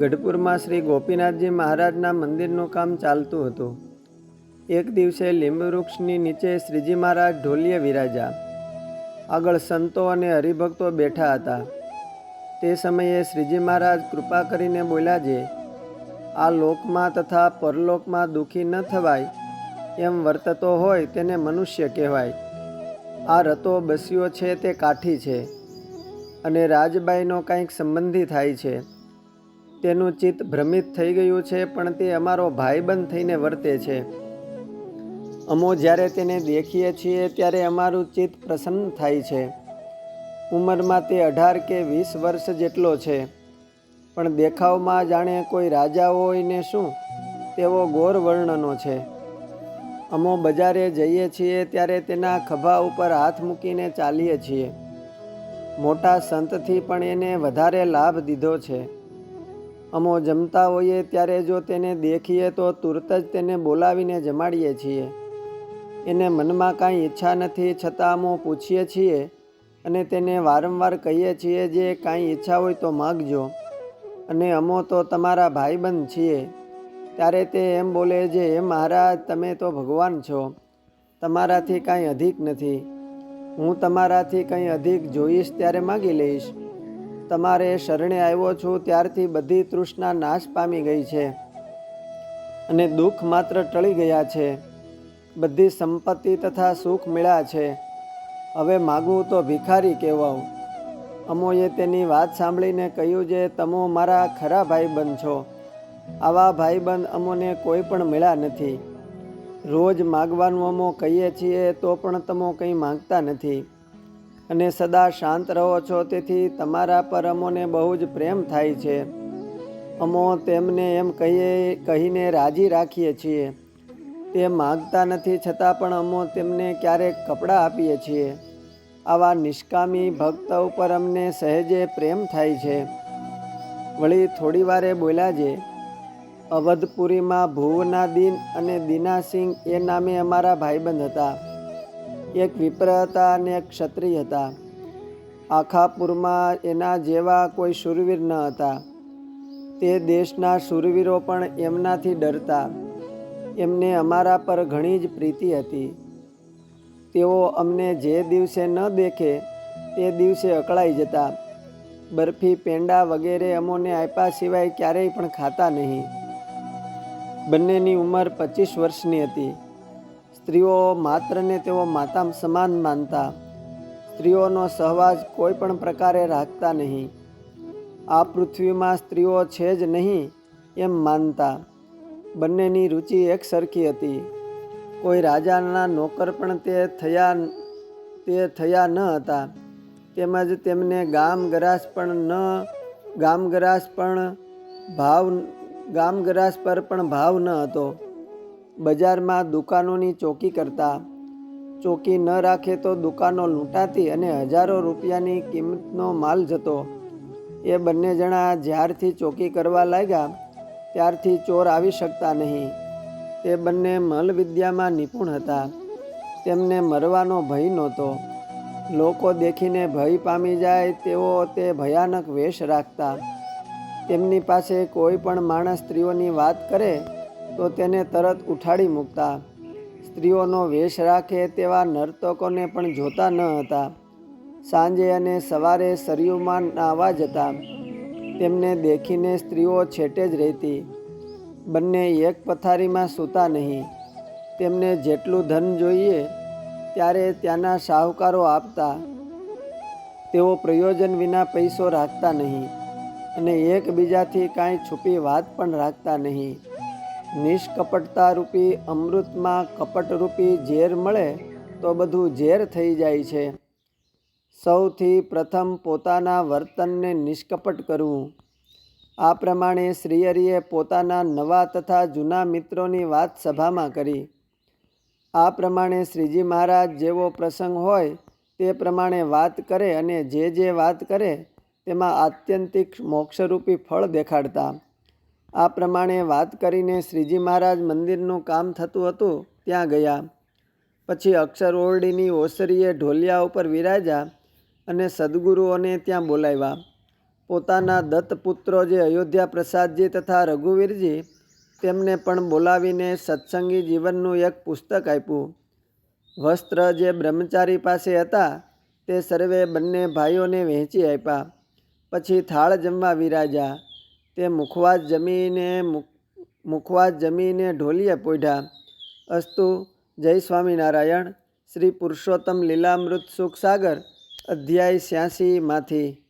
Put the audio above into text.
ગઢપુરમાં શ્રી ગોપીનાથજી મહારાજના મંદિરનું કામ ચાલતું હતું. એક દિવસે લીંબવૃક્ષની નીચે શ્રીજી મહારાજ ઢોલીએ વિરાજા આગળ સંતો અને હરિભક્તો બેઠા હતા. તે સમયે શ્રીજી મહારાજ કૃપા કરીને બોલ્યા છે, આ લોકમાં તથા પરલોકમાં દુઃખી ન થવાય, એમ વર્તતો હોય તેને મનુષ્ય કહેવાય. આ રતો બસ્યો છે તે કાઠી છે અને રાજબાઈનો કંઈક સંબંધી થાય છે. તેનું ચિત્ત ભ્રમિત થઈ ગયું છે, પણ તે અમારો ભાઈબંધ થઈને વર્તે છે. અમો જ્યારે તેને દેખીએ છીએ, ત્યારે અમારું ચિત્ત પ્રસન્ન થાય છે. ઉંમરમાં તે અઢાર કે વીસ વર્ષ જેટલો છે. પણ દેખાવમાં જાણે કોઈ રાજા હોય ને શું, તેવો ગોર વર્ણનો છે. અમો બજારે જઈએ છીએ, ત્યારે તેના ખભા ઉપર હાથ મૂકીને ચાલીએ છીએ. મોટા સંતથી પણ એને વધારે લાભ દીધો છે. અમો જમતા હોઈએ ત્યારે જો તેને દેખીએ તો તુરત જ તેને બોલાવીને જમાડીએ છીએ. એને મનમાં કાંઈ ઈચ્છા નથી છતાં અમો પૂછીએ છીએ અને તેને વારંવાર કહીએ છીએ જે કાંઈ ઈચ્છા હોય તો માગજો. અને અમો તો તમારા ભાઈબંધ છીએ. ત્યારે તે એમ બોલે છે, હે મહારાજ, તમે તો ભગવાન છો. તમારાથી કાંઈ અધિક નથી. હું તમારાથી કંઈ અધિક જોઈશ ત્યારે માગી લઈશ. તમારે શરણે આવ્યો છું, ત્યારથી બધી તૃષ્ણા નાશ પામી ગઈ છે અને દુઃખ માત્ર ટળી ગયા છે. બધી સંપત્તિ તથા સુખ મળ્યા છે. હવે માગું તો ભિખારી કહેવાઉં. અમોએ તેની વાત સાંભળીને કહ્યું જે તમો મારા ખરા ભાઈબંધ છો. આવા ભાઈબંધ અમોને કોઈ પણ મળ્યા નથી. રોજ માગવાનું અમો કહીએ છીએ તો પણ તમો કંઈ માંગતા નથી. અને સદા શાંત રહો છો. તેથી તમારા પર અમોને બહુ જ પ્રેમ થાય છે. અમો તેમને એમ કહીએ, કહીને રાજી રાખીએ છીએ. તે માગતા નથી, છતાં પણ અમો તેમને ક્યારેક કપડાં આપીએ છીએ. આવા નિષ્કામી ભક્ત ઉપર અમને સહેજે પ્રેમ થાય છે. વળી થોડી વારે બોલ્યા છે અવધપુરીમાં ભુવના દિન અને દીનાસિંહ એ નામે અમારા ભાઈબંધ હતા. એક વિપ્ર હતા અને એક ક્ષત્રિય હતા. આખાપુરમાં એના જેવા કોઈ શૂરવીર ન હતા. તે દેશના શૂરવીરો પણ એમનાથી ડરતા. એમને અમારા પર ઘણી જ પ્રીતિ હતી. તેઓ અમને જે દિવસે ન દેખે, તે દિવસે અકળાઈ જતા. બરફી, પેંડા વગેરે અમોને આપ્યા સિવાય ક્યારેય પણ ખાતા નહીં. બંનેની ઉંમર પચીસ વર્ષની હતી. સ્ત્રીઓ માત્રને તેઓ માતા સમાન માનતા. સ્ત્રીઓનો સહવાસ કોઈ પણ પ્રકારે રાખતા નહીં. આ પૃથ્વીમાં સ્ત્રીઓ છે જ નહીં એમ માનતા. બંનેની રુચિ એક સરખી હતી. કોઈ રાજાના નોકર પણ તે થયા તે થયા ન હતા. તેમજ તેમને ગામ ગરાસ પણ ન ગામ ગરાસ પણ ભાવ ગામ ગરાસ પર પણ ભાવ ન હતો. બજારમાં દુકાનોની ચોકી કરતા. ચોકી ન રાખે તો દુકાનો લૂંટાતી અને હજારો રૂપિયાની કિંમતનો માલ જતો. એ બંને જણા જ્યારથી ચોકી કરવા લાગ્યા, ત્યારથી ચોર આવી શકતા નહીં. તે બંને મલવિદ્યામાં નિપુણ હતા. તેમને મરવાનો ભય નહોતો. લોકો દેખીને ભય પામી જાય તેઓ તે ભયાનક વેશ રાખતા. તેમની પાસે કોઈ પણ માણસ સ્ત્રીઓની વાત કરે તો તેને તરત ઉઠાડી મૂકતા. સ્ત્રીઓનો વેશ રાખે તેવા નર્તકોને પણ જોતા ન હતા. સાંજે અને સવારે સરયુમાં નાવા જતા. તેમને દેખીને સ્ત્રીઓ છેટે જ રહેતી. બંને એક પથારીમાં સૂતા નહીં. તેમને જેટલું ધન જોઈએ ત્યારે ત્યાંના શાહુકારો આપતા. તેઓ પ્રયોજન વિના પૈસો રાખતા નહીં અને એકબીજાથી કાંઈ છુપી વાત પણ રાખતા નહીં. નિષ્કપટતા રૂપી અમૃતમાં કપટરૂપી ઝેર મળે તો બધું ઝેર થઈ જાય છે. સૌથી પ્રથમ પોતાના વર્તનને નિષ્કપટ કરવું. આ પ્રમાણે શ્રીહરિએ પોતાના નવા તથા જૂના મિત્રોની વાત સભામાં કરી. આ પ્રમાણે શ્રીજી મહારાજ જેવો પ્રસંગ હોય તે પ્રમાણે વાત કરે અને જે જે વાત કરે તેમાં આત્યંતિક મોક્ષરૂપી ફળ દેખાડતા. આ પ્રમાણે વાત કરીને શ્રીજી મહારાજ મંદિરનું કામ થતું હતું, ત્યાં ગયા. પછી અક્ષર ઓરડીની ઓસરીએ ઢોલિયા ઉપર વિરાજ્યા અને સદગુરુઓને ત્યાં બોલાવ્યા. પોતાના દત્તપુત્રો જે અયોધ્યા પ્રસાદજી તથા રઘુવીરજી, તેમને પણ બોલાવીને સત્સંગી જીવનનું એક પુસ્તક આપ્યું. વસ્ત્ર જે બ્રહ્મચારી પાસે હતા, તે સર્વે બંને ભાઈઓને વહેંચી આપ્યા. પછી થાળ જમવા વિરાજ્યા. તે મુખવાસ જમીને મુખ- મુખવાસ જમીને ઢોલીએ પોઢ્યા અસ્તુ જય સ્વામિનારાયણ. શ્રી પુરુષોત્તમ લીલામૃત સુખ સાગર, અધ્યાય છ્યાસીમાંથી